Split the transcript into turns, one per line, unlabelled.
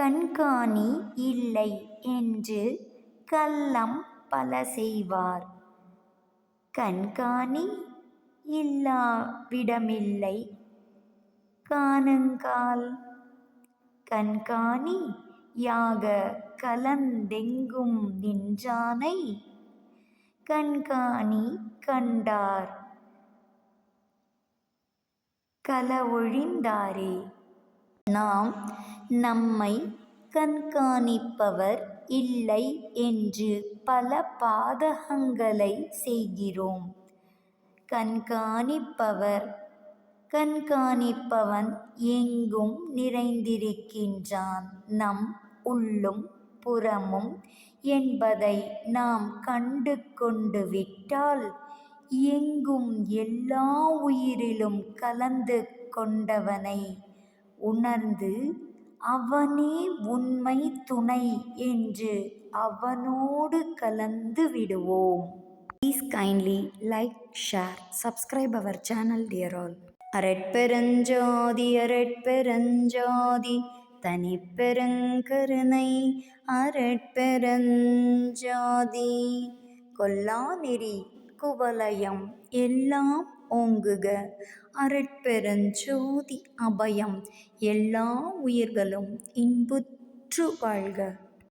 கண்காணி இல்லை என்று கள்ளம் பல செய்வார். கண்காணி இல்லாவிடமில்லை. காணுங்கால். கண்காணி யாக கலந்தெங்கும் நின்றானை? கண்காணி கண்டார். களவொழிந்தாரே நாம் நம்மை கண்காணிப்பவர் இல்லை என்று பல பாதகங்களை செய்கிறோம். கண்காணிப்பவர் கண்காணிப்பவன் எங்கும் நிறைந்திருக்கின்றான். நம் உள்ளும் புறமும் என்பதை நாம் கண்டு கொண்டு விட்டால் எங்கும் எல்லா உயிரிலும் கலந்து கொண்டவனை உணர்ந்து அவனே உண்மை துணை என்று அவனோடு கலந்து விடுவோம். Please kindly like share subscribe our channel dear all அரட்பெருஞ்சாதி அரட்பெருஞ்சாதி தனிப்பெருங்கருணை அரட்பெருஞ்சோதி கொல்லாநெறி குவலயம் எல்லாம் ஓங்குக. அரட்பெருஞ்சோதி அபயம். எல்லா உயிர்களும் இன்புற்று வாழ்க.